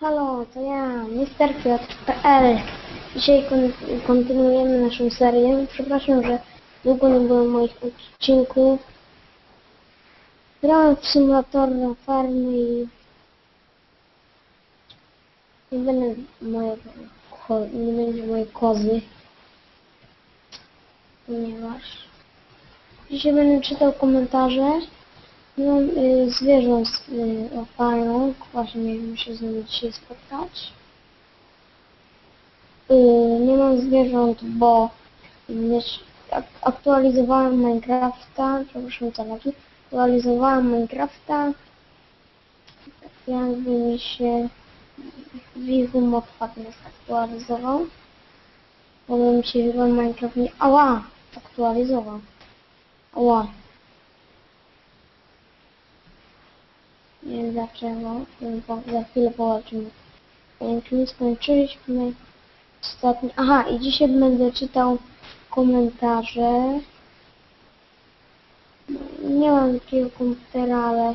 Halo, to ja, MrPiotr.pl. Dzisiaj kon kontynuujemy naszą serię. Przepraszam, że długo nie było moich odcinków. Grałem w symulator farmy i nie będę mojego ko nie będzie mojej kozy. Ponieważ dzisiaj będę czytał komentarze. Mam y, zwierząt y, opalą. Właśnie mieliśmy się z nimi dzisiaj spotkać. Y, nie mam zwierząt, bo wiesz, ak aktualizowałem Minecrafta. Przepraszam za lagi. Aktualizowałem Minecrafta. Jakby mi się Wihu Modpack nas aktualizował. Bo mi się chyba Minecraft nie... Ała! Aktualizował. Ała. Nie dlaczego. Bo Za chwilę połączymy. Czyli skończyliśmy ostatni... Aha, i dzisiaj będę czytał komentarze. Nie mam takiego komputera, ale...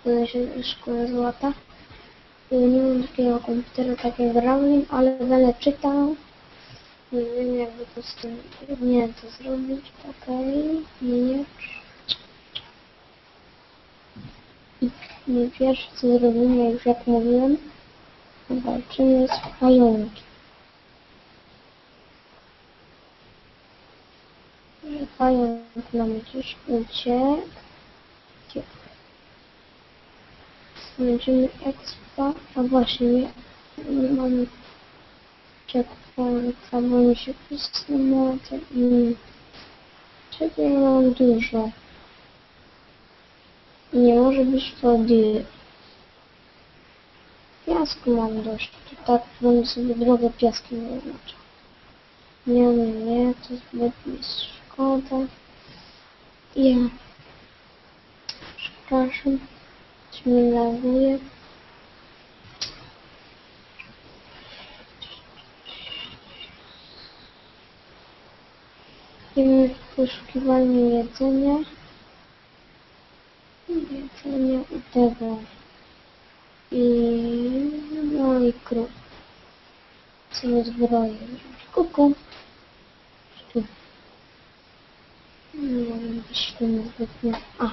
Szkoda się szkoda złota. Nie mam takiego komputera, tak jak ale będę czytał. Nie wiem jakby to z tym, nie wiem co zrobić, okej, miecz. I nie pierwsze co zrobimy, już jak mówiłem, walczymy z pająkiem. Pająk nam gdzieś uciekł. Uciekł. Będziemy expa, a właśnie mamy checkpoint, albo mi się pisnęło, mm. czego mam dużo. Nie może być deal. Piasku mam dość, to tak będę sobie drogę piaskiem oznaczał. Nie, nie, nie, to zbyt mi szkoda. Ja. Przepraszam, coś mi laguje. Idziemy w poszukiwaniu jedzenia. Jedzenia i tego. I no i krów. Sobie zbroję. Kuku. Tu. Nie wiem, tu zbytnio. A,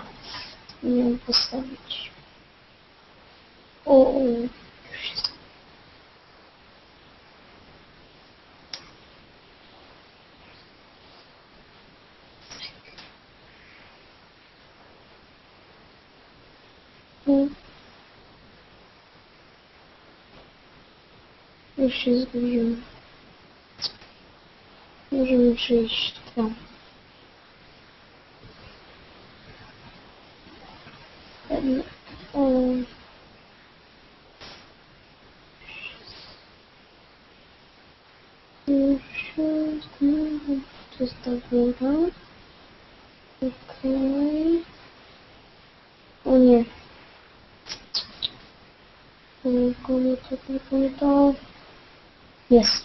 wiem postawić. O, o, już jest. Już się zgubiłem. Możemy przyjść tam. Jest.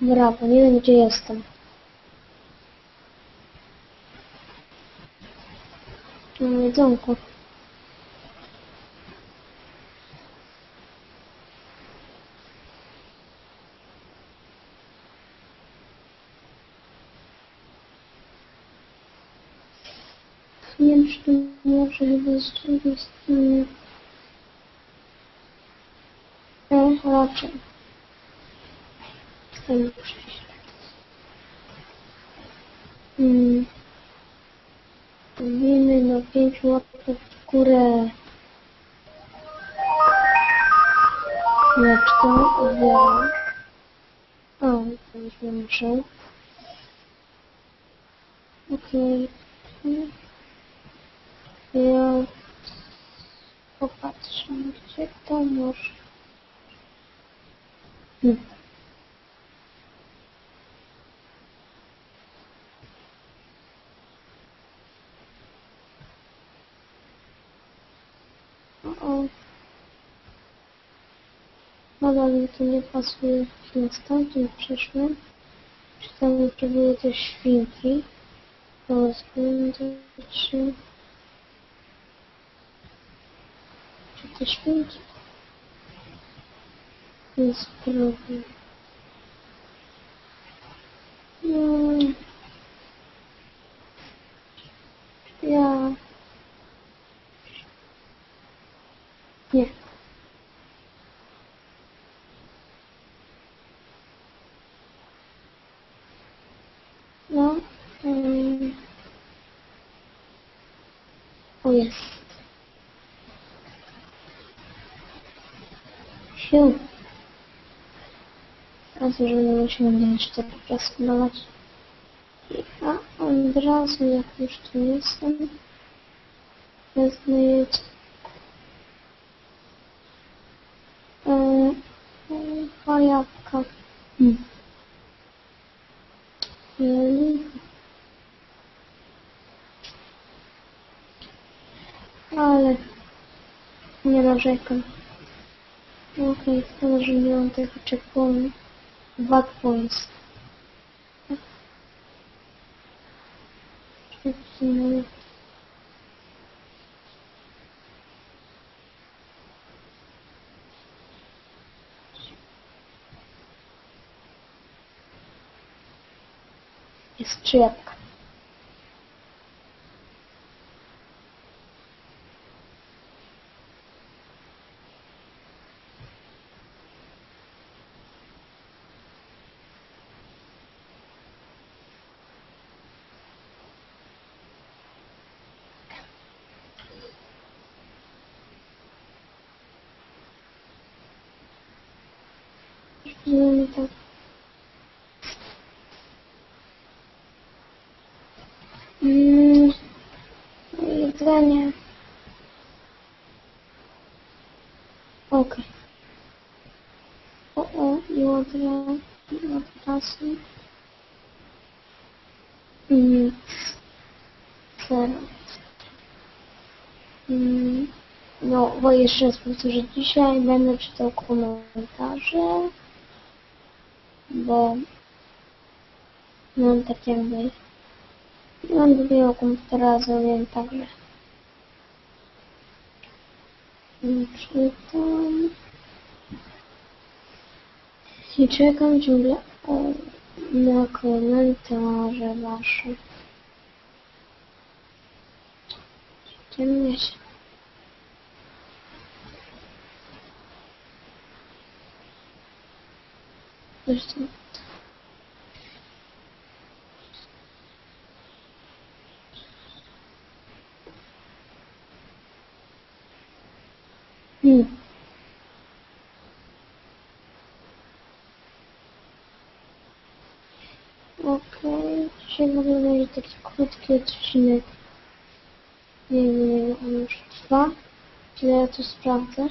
Brawo, nie wiem gdzie jestem. Chyba z drugiej strony. Raczej. Chcę przejść. Winy na 5 łapek w górę. Leczko. O, to już nie muszę. Okej. Okay. Ja popatrzę, gdzie to może... Hmm. O. Nadal mi to nie pasuje, więc stamtąd przyszłem. Czy tam były te świnki? Rozglądać się. Czy te świnki? Nie spróbuję. No. Ja. Nie. No. Um. O jest. Siu. Teraz już nie musimy jeszcze rozkładać. A od razu jak już tu jestem, wezmę jeść. Eee, dwa jabłka. Hmm. Jeli. Ale nie narzekam. Okay, że nie mam tego checkpointu. Dwa points. Checkpoint. Jest trzy tak. Mm, jedzenie. Okej. O, o, i od razu. Mm, zero. Mm, no, bo jeszcze raz powtórzę, dzisiaj będę czytał komentarze, bo mam tak jakby Mam drugiego komputera, zrobiłem także. Czytam. I czekam ciągle na komentarze wasze. Ciemnie. Zresztą Hmm. Okej, dzisiaj może będzie taki krótki odcinek. Nie wiem, on już trwa. Czyli ja to sprawdzę.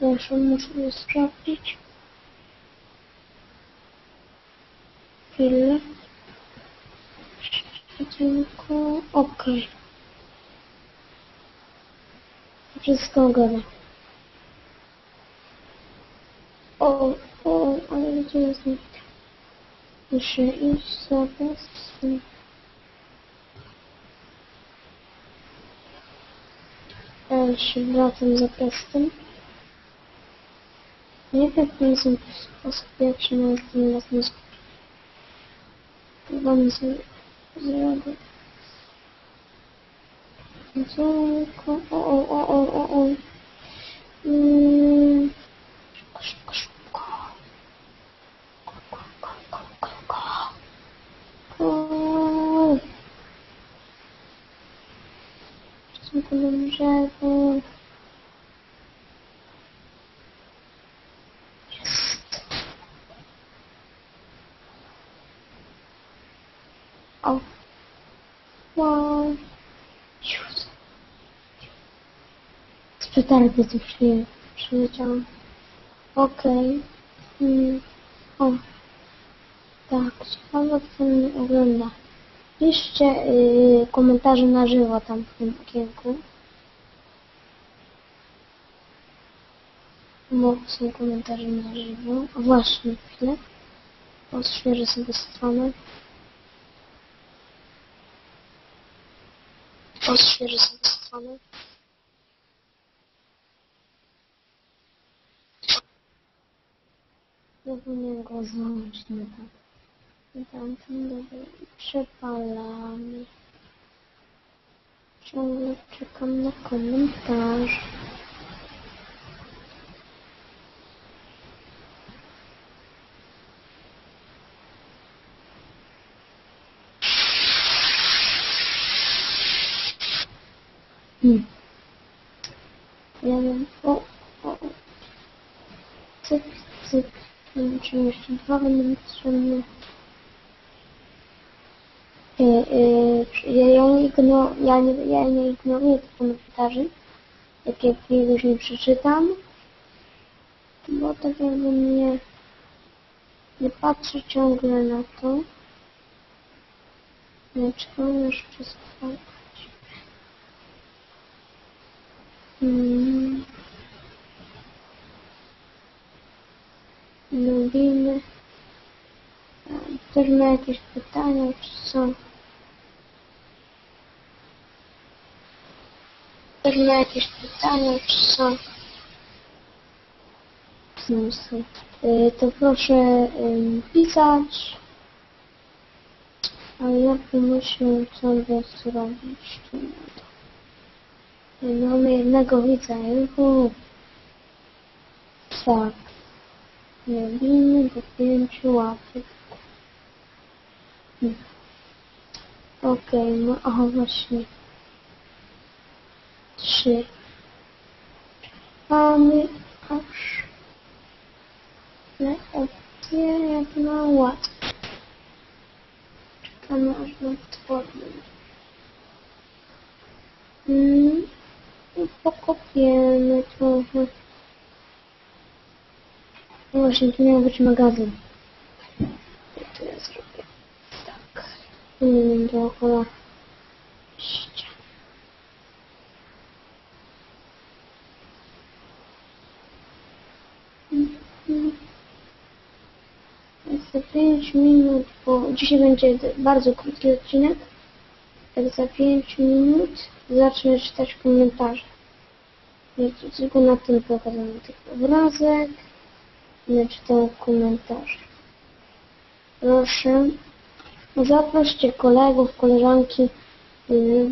Proszę, muszę je sprawdzić. Chwilę. Tylko... Okej. Wszystko gada. O, o, ale gdzie jest mi? Muszę iść sobie z tym. Ja się wracam za testem. Nie wiem, w jaki sposób, jak się na tym raz nie skupić. Chyba nie sobie zrobię. Tylko... O, o, o, o, o, o. Mm. Szybko, szybko, szybko. Go, go, go, go, go, go. Go. Jestem po tym drzewu. O. Wow. Ciut. Z przetargu tu przy, przyleciałam. Okej. Mm. O. Tak, ciekawe kto mnie ogląda. Piszcie y, komentarze na żywo tam w tym okienku. Bo są komentarze na żywo. A właśnie, chwilę. Odświeżę sobie stronę. Odświeżę sobie stronę. Zapomniałem go złączyć na tam. Na tamtym dobra. Przepalamy. Ciągle czekam na komentarz. Hmm. Ja wiem, o, o, o. Cyk, cyk. Czy jeszcze dwa będą ja, ja, nie ja, nie, ja nie ignoruję tych komentarzy, jak jakiegoś nie przeczytam, bo tak jakby mnie nie patrzę ciągle na to. Nie trzeba jeszcze spać. Hmm. Lubimy. A, Ktoś ma jakieś pytania, czy co? Ktoś ma jakieś pytania, czy co? Smysł. Y, To proszę pisać. Ale ja pomyślę sobie zrobić. Tu Mamy jednego widza. Tak. Robimy do pięciu łapek. Hmm. Okej, no aha właśnie. Trzy. Mamy aż na opcję jak na ład. Czekamy aż na tworzę. Mm. Pokopiemy trochę. No Właśnie, tu miał być magazyn. I to ja zrobię tak. Mm, dookoła ścian. Mhm. Za 5 minut, bo dzisiaj będzie bardzo krótki odcinek. Tak za 5 minut zacznę czytać komentarze. Więc tylko na tym pokazany tylko obrazek. Nie czytam komentarze. Proszę, zaproście kolegów, koleżanki. Yy,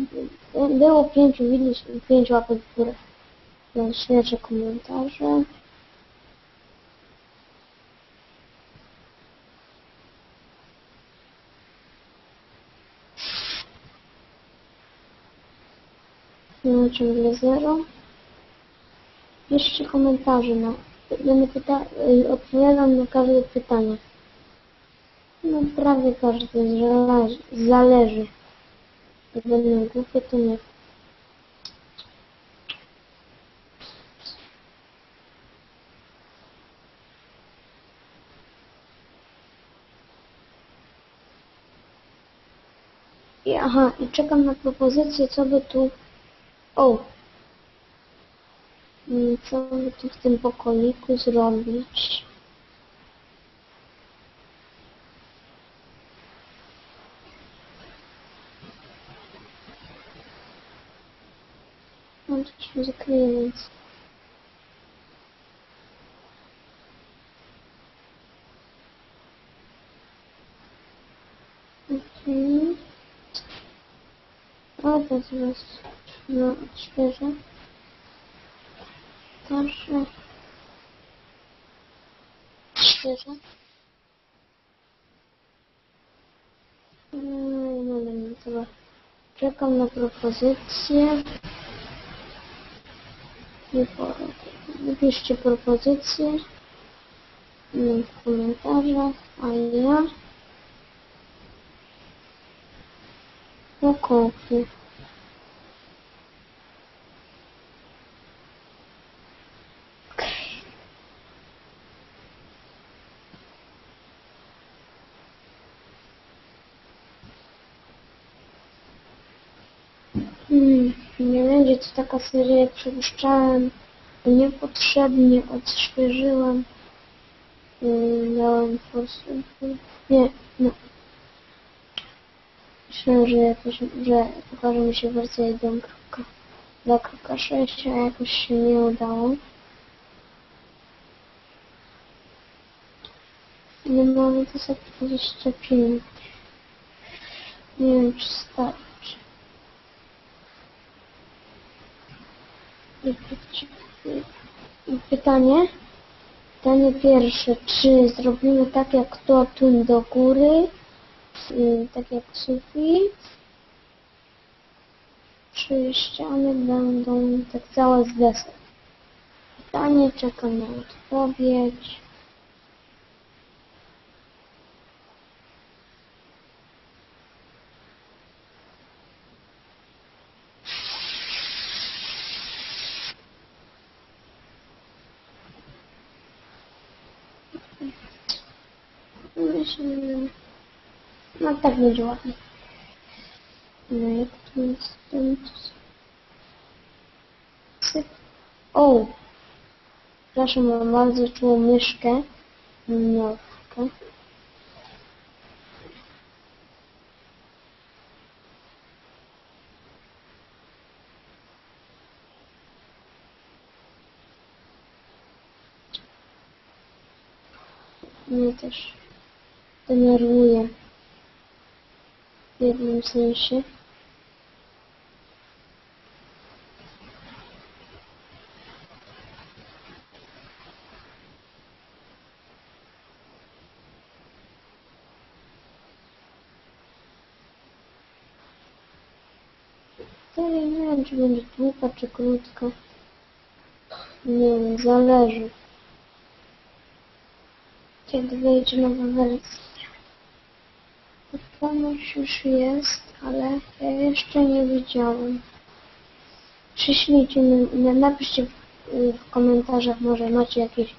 Było pięciu widzów, pięć łapek w górę. Więc śledczę komentarze. No, ciągle zero. Piszcie komentarze na... Będę pyta... y, odpowiadam na każde pytanie. No prawie każde zależy. zależy. Jak będę głupie, to nie. I, aha, i czekam na propozycję, co by tu... O! Mm, Co by tu w tym pokoiku zrobić? No to się zakryje, więc... Mhm. O, to zaraz... No. Proszę. Świeże. No, no, no, no, dobra. Czekam na propozycję. Wypiszcie propozycję mm, w komentarzach, a ja Okropnie. Okej. Hmm, nie będzie to taka seria jak przypuszczałem. Niepotrzebnie odświeżyłem. Hmm, Dałem prostu... Nie, no. Myślałem, że jakoś, że pokaże mi się wersja 1.2.6, a jakoś się nie udało. Nie mamy to za 25. Nie wiem, czy starczy. I py- i pytanie? Pytanie pierwsze, czy zrobimy tak jak to tu do góry, tak jak sufit, czy ściany będą tak całe z? Pytanie, czekam na odpowiedź. Myślę, no tak będzie ładnie. No jak tu jest ten... Cyk. O! Przepraszam, mam bardzo czułą myszkę. Nowkę. Mnie też denerwuje w jednym sensie. To nie wiem, czy będzie długa, czy krótka. Nie wiem, zależy. Kiedy wejdzie nowa wersja. Ponoć już jest, ale ja jeszcze nie widziałem. Przyślijcie mi, napiszcie w, w komentarzach, może macie jakiś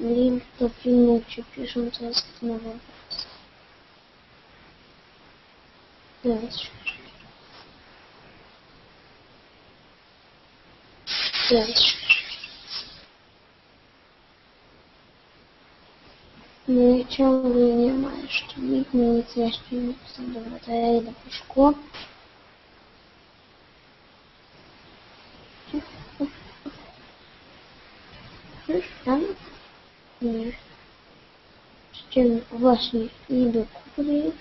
link do filmu, gdzie piszą, co jest nowa wersja. To jest świeże. To jest świeże. No i ciągle nie ma jeszcze. Nikt mi nic jeszcze nie pisał. Dobra, to ja idę po szkło. Już tam? Nie. Chciałem właśnie i do góry.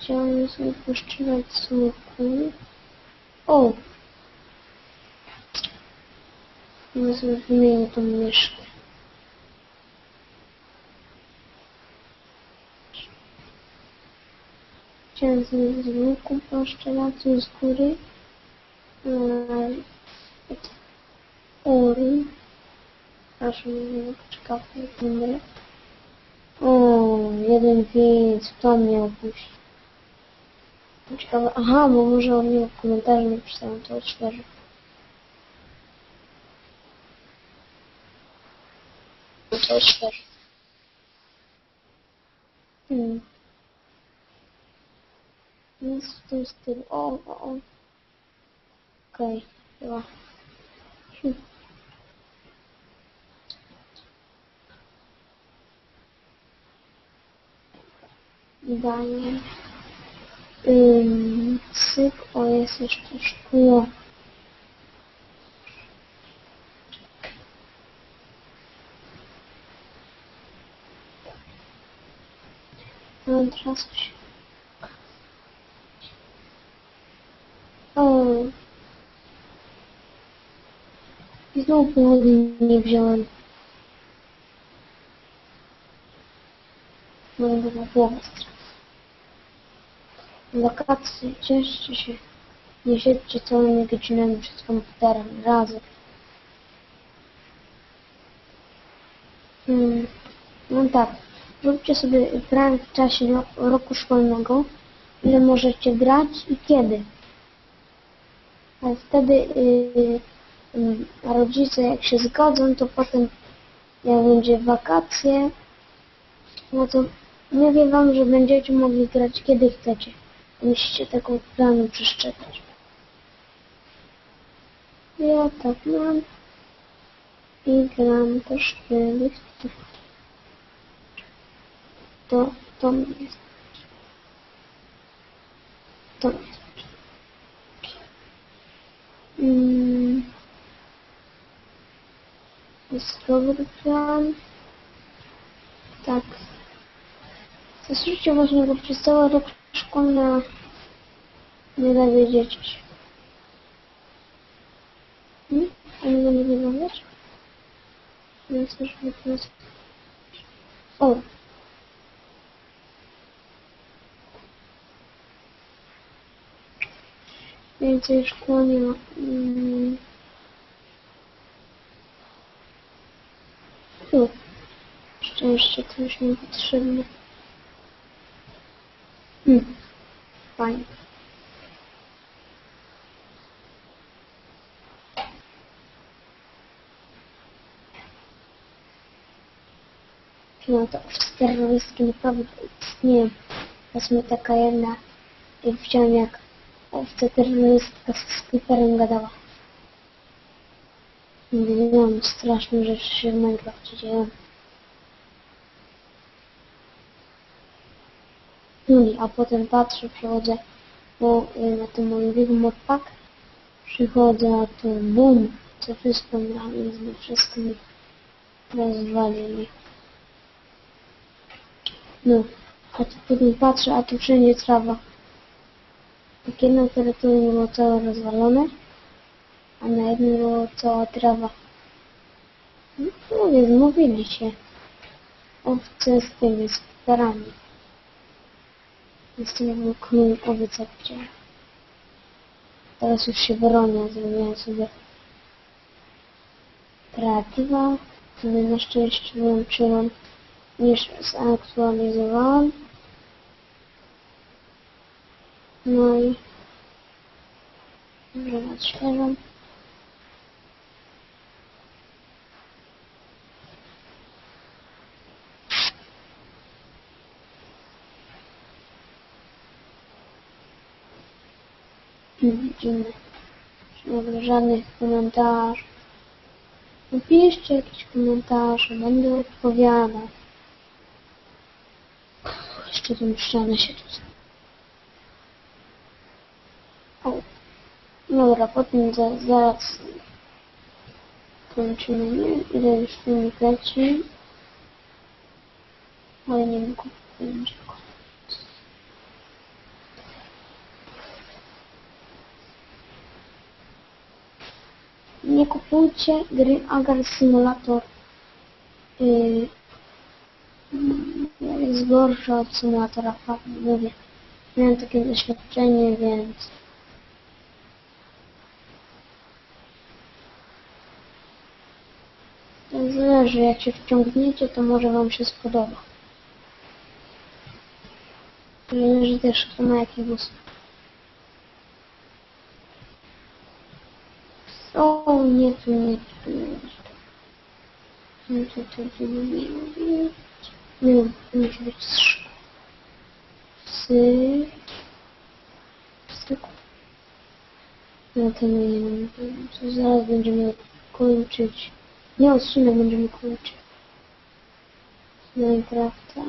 Chciałem sobie poszczywać smoku. O! No sobie wymienię tą myszkę. Chciałem z łuku poszczelacją z góry. Ory. Proszę mnie poczekać numer. O, jeden widz, kto mnie opuści? Ciekawe, aha, bo może on mnie w komentarzu napisał, to odświeżę. To odświeżę. Hmm. Nic w tym. O, o, o. Okej, chyba. Hm. Daję. Ym, cyk, o jest jeszcze szkło. No teraz się O. I znowu południe nie wziąłem. Głowę strach. Wakacje, cieszcie się. Nie siedźcie całymi godzinami przed komputerem razem. Hmm. No tak, róbcie sobie plan w czasie roku szkolnego ile możecie grać i kiedy. A wtedy yy, yy, rodzice jak się zgodzą, to potem jak będzie wakacje, no to mówię wam, że będziecie mogli grać kiedy chcecie. Musicie tego planu przestrzegać. Ja tak mam i gram też kiedy chcę. To, to jest. To mnie jest. Mm. Dobry plan. Tak. Zasłyszcie właśnie, bo przez cały rok szkolny nie dowiedziecie się. Hmm? A nie będę wyglądać? Więc też wyglądać. O! Więcej szkła nie ma. Mm. Tu. To już nie potrzebne. Hmm. Fajnie. No to owce terrorystki naprawdę istnieją. Wezmę taka jedna i widziałem jak owca terrorystka z skryperem gadała. Mówiłam, straszne rzeczy się w Minecrafcie dzieją. No i a potem patrzę, przechodzę po, y, na tym moim Big Modpack. Przychodzę, a tu bum, co wszystko miałem, wszystko mi rozwalili. No, a tu potem patrzę, a tu wszędzie trawa. Tak jedno terytorium było całe rozwalone, a na jednym było cała trawa. No, mówię, zmówili się. Owce z tymi, z. Jestem jakby król owiec jak widziałem. Teraz już się bronię, zrobiłem sobie kreatywa, który na szczęście wyłączyłem niż zaktualizowałem. No i może odświeżam. Widzimy. Nie ma żadnych komentarzy. Napiszcie jakieś komentarze, będę odpowiadał. Jeszcze tą ścianę się tu... O. Dobra, potem za, zaraz kończymy, nie? Ile już filmik leci? Ale nie wiem, będzie Nie kupujcie gry Agar Simulator. Yy, jest gorsza od symulatora mówię. Miałem takie doświadczenie, więc... To zależy, jak się wciągniecie, to może wam się spodoba. Zależy też, kto ma jaki gust. O, nie tu, nie tu, nie tu. Nie musi być trzy. Psy. Psyk. No to nie wiem, zaraz będziemy kończyć. Nie odcinek będziemy kończyć. Z Minecrafta.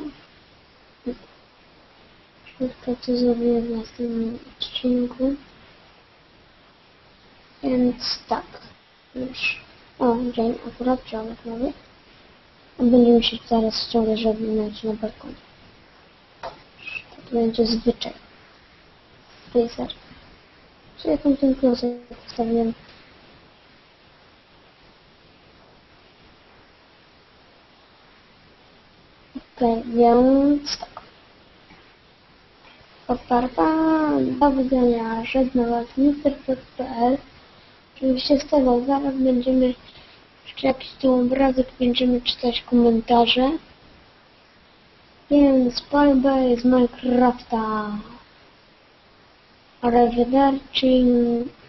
Wszystko co zrobię w następnym odcinku. Więc tak. Już. O, dzień akurat działek nowy. Będziemy się zaraz żeby mieć na balkonie. To będzie zwyczaj. W tej serii. Co ja tam ten klosek wstawiłem? Okej, więc tak. Oparta do wygrania żegnowaltmister.pl Oczywiście z tego zaraz będziemy jeszcze jakiś tu obrazek będziemy czytać komentarze. Więc bye z Minecrafta. Arrivederci.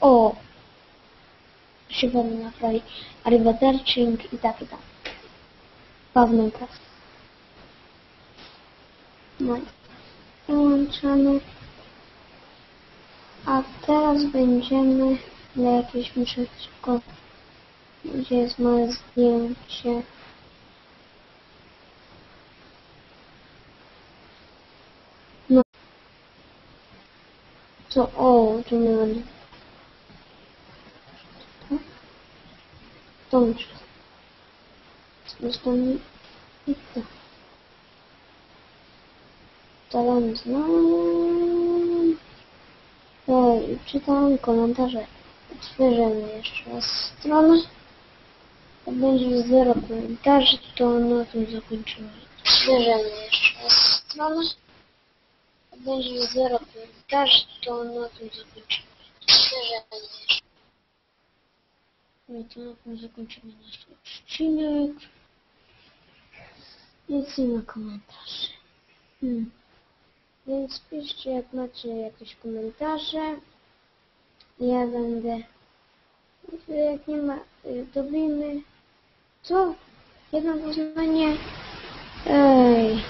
O! Się na kraj. Arrivederci i tak i tak. Pewną pracę. No i połączamy. A teraz będziemy na jakieś muszę gdzie jest moje zdjęcie. No. Co? O, tu nie będę. Dobrze. Zostanie i to. Talon znam. To czytam komentarze. Otwierzemy jeszcze raz stronę. To będzie zero komentarzy, to na tym zakończymy. Otwierzemy jeszcze stronę. To będzie zero komentarzy, to na tym zakończymy. Otwierzemy jeszcze. No to na tym zakończymy nasz odcinek. Nic nie ma komentarzy. Hmm. Więc piszcie jak macie jakieś komentarze. Ja będę. Jak nie ma, y, dobijmy. Co? Jedno poznanie. Ej.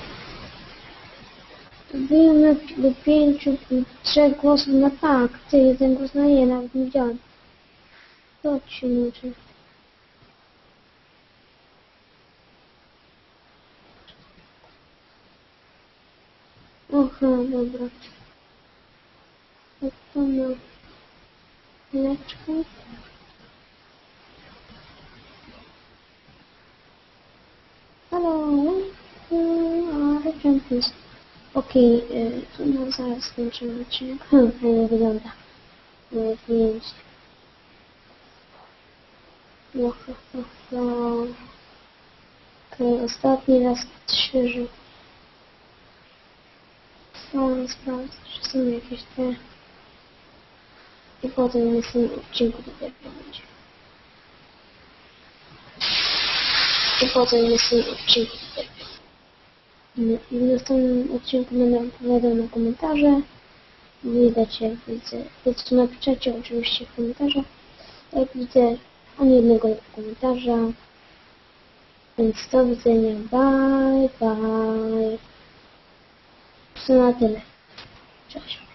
Dobijmy do pięciu, trzech głosów na tak. Ty, jeden głos na nie, nawet nie widziałem. To ci muszę. Aha, dobra. Jak to ma chwileczkę. Halo, Champions. Okej, okay, to no zaraz skończymy odcinek. Hmm, fajnie wygląda. Moje zdjęcie. No, no, no, no. Okej, okay, ostatni raz świeży. Chciałam sprawdzić, czy są jakieś te... I potem w następnym odcinku dopiero będzie. I potem w następnym odcinku dopiero. W następnym odcinku będę odpowiadał na komentarze. Widać jak widzę. To co napiszecie oczywiście w komentarzach. Jak widzę ani jednego komentarza. Więc do widzenia. Bye bye. To na tyle. Cześć.